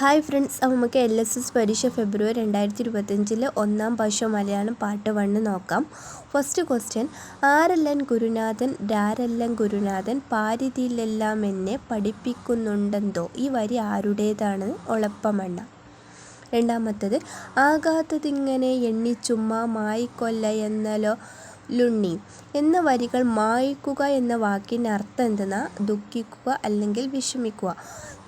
Hi friends അപ്പോൾ നമുക്ക് L S S പരീക്ഷ ഫെബ്രുവരി രണ്ടായിരത്തി ഇരുപത്തഞ്ചിൽ ഒന്നാം ഭാഷ മലയാളം പാട്ട് വണ്ണ് നോക്കാം. ഫസ്റ്റ് ക്വസ്റ്റ്യൻ ആരല്ലൻ ഗുരുനാഥൻ രാരല്ലൻ ഗുരുനാഥൻ പാരിതിയിലെല്ലാം എന്നെ പഠിപ്പിക്കുന്നുണ്ടെന്തോ? ഈ വരി ആരുടേതാണ്? ഒളപ്പമണ്ണ. രണ്ടാമത്തത് ആകാത്തതിങ്ങനെ എണ്ണി മായിക്കൊല്ല എന്നലോ ലുണ്ണി. എന്ന വരികൾ മായ്ക്കുക എന്ന വാക്കിന്റെ അർത്ഥം എന്തെന്നാൽ ദുഃഖിക്കുക അല്ലെങ്കിൽ വിഷമിക്കുക.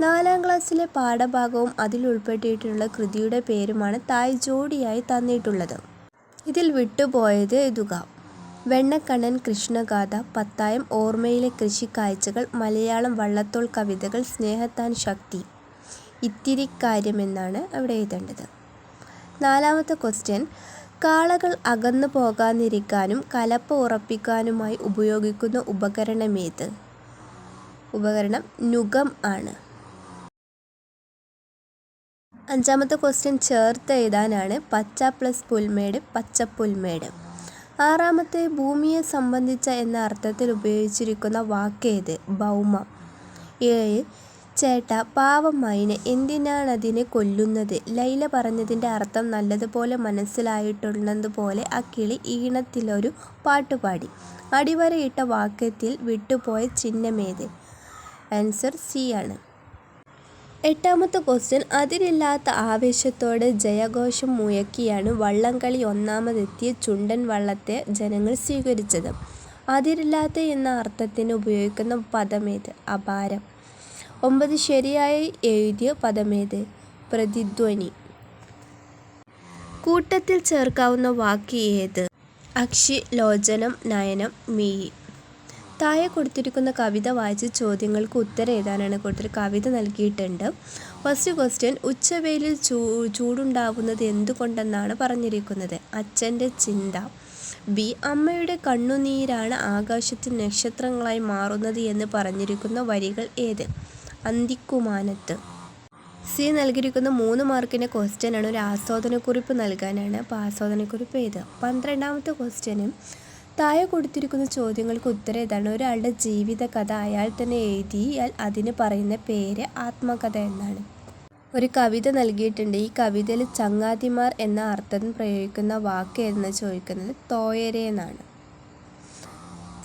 നാലാം ക്ലാസ്സിലെ പാഠഭാഗവും അതിൽ ഉൾപ്പെട്ടിട്ടുള്ള കൃതിയുടെ പേരുമാണ് തായ് ജോഡിയായി തന്നിട്ടുള്ളത്. ഇതിൽ വിട്ടുപോയത് എഴുതുക വെണ്ണക്കണ്ണൻ കൃഷ്ണഗാഥ പത്തായം ഓർമ്മയിലെ കൃഷി കാഴ്ചകൾ മലയാളം വള്ളത്തോൾ കവിതകൾ സ്നേഹത്താൻ ശക്തി ഇത്തിരി കാര്യമെന്നാണ് അവിടെ എഴുതേണ്ടത്. നാലാമത്തെ ക്വസ്റ്റ്യൻ കാളകൾ അകന്നു പോകാതിരിക്കാനും കലപ്പ ഉറപ്പിക്കാനുമായി ഉപയോഗിക്കുന്ന ഉപകരണമേത് ഉപകരണം നുകം ആണ്. അഞ്ചാമത്തെ ക്വസ്റ്റ്യൻ ചേർത്ത് എഴുതാനാണ് പച്ച പ്ലസ് പുൽമേട് പച്ചപ്പുൽമേട് ആറാമത്തെ ഭൂമിയെ സംബന്ധിച്ച എന്ന അർത്ഥത്തിൽ ഉപയോഗിച്ചിരിക്കുന്ന വാക്കേത് ഭൗമം. ഏഴ് ചേട്ടാ പാവം മൈന എന്തിനാണതിനെ കൊല്ലുന്നത്? ലൈല പറഞ്ഞതിന്റെ അർത്ഥം നല്ലതുപോലെ മനസ്സിലായിട്ടുള്ളതുപോലെ അക്കിളി കിളി ഈണത്തിലൊരു പാട്ടുപാടി അടിവരയിട്ട വാക്യത്തിൽ വിട്ടുപോയ ചിഹ്നമേത്? ആൻസർ സി ആണ്. എട്ടാമത്തെ ക്വസ്റ്റ്യൻ അതിരില്ലാത്ത ആവേശത്തോടെ ജയഘോഷം മുഴക്കിയാണ് വള്ളംകളി ഒന്നാമതെത്തിയ ചുണ്ടൻ വള്ളത്തെ ജനങ്ങൾ സ്വീകരിച്ചത്. അതിരില്ലാത്ത എന്ന അർത്ഥത്തിന് ഉപയോഗിക്കുന്ന പദമേത്? അപാരം. ഒമ്പത് ശരിയായി എഴുതിയ പദമേത്? പ്രതിധ്വനി. കൂട്ടത്തിൽ ചേർക്കാവുന്ന വാക്ക് ഏത്? അക്ഷി ലോചനം നയനം മീയി താഴെ കൊടുത്തിരിക്കുന്ന കവിത വായിച്ച് ചോദ്യങ്ങൾക്ക് ഉത്തരം എഴുതാനാണ് കൊടുത്തിട്ട് കവിത നൽകിയിട്ടുണ്ട്. ഫസ്റ്റ് ക്വസ്റ്റ്യൻ ഉച്ചവെയിലിൽ ചൂ ചൂടുണ്ടാകുന്നത് എന്തുകൊണ്ടെന്നാണ് പറഞ്ഞിരിക്കുന്നത്? അച്ഛന്റെ ചിന്ത. ബി അമ്മയുടെ കണ്ണുനീരാണ് ആകാശത്തിൽ നക്ഷത്രങ്ങളായി മാറുന്നത് എന്ന് പറഞ്ഞിരിക്കുന്ന വരികൾ ഏത്? അന്തിക്കുമാനത്ത്. സി നൽകിയിരിക്കുന്ന മൂന്ന് മാർക്കിന്റെ ക്വസ്റ്റ്യനാണ് ഒരു ആസ്വാദനക്കുറിപ്പ് നൽകാനാണ്. അപ്പോൾ ആസ്വാദനക്കുറിപ്പ് ഏത്? പന്ത്രണ്ടാമത്തെ ക്വസ്റ്റ്യനും തായ കൊടുത്തിരിക്കുന്ന ചോദ്യങ്ങൾക്ക് ഉത്തരം ഏതാണ്? ഒരാളുടെ ജീവിത കഥ അയാൾ തന്നെ എഴുതിയാൽ അതിന് പറയുന്ന പേര് ആത്മകഥ എന്നാണ്. ഒരു കവിത നൽകിയിട്ടുണ്ട്. ഈ കവിതയിൽ ചങ്ങാതിമാർ എന്ന അർത്ഥം പ്രയോഗിക്കുന്ന വാക്ക് ഏതെന്ന് ചോദിക്കുന്നത്? തോയരെ എന്നാണ്.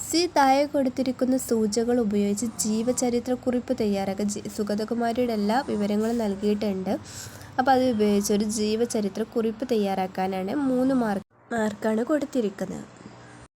സി താഴെ കൊടുത്തിരിക്കുന്ന സൂചകൾ ഉപയോഗിച്ച് ജീവചരിത്രക്കുറിപ്പ് തയ്യാറാക്കുക സുഗതകുമാരിയുടെ എല്ലാ വിവരങ്ങളും നൽകിയിട്ടുണ്ട്. അപ്പോൾ അത് ഉപയോഗിച്ച് ഒരു ജീവചരിത്ര കുറിപ്പ് തയ്യാറാക്കാനാണ് മൂന്ന് മാർക്ക് മാർക്കാണ് കൊടുത്തിരിക്കുന്നത്.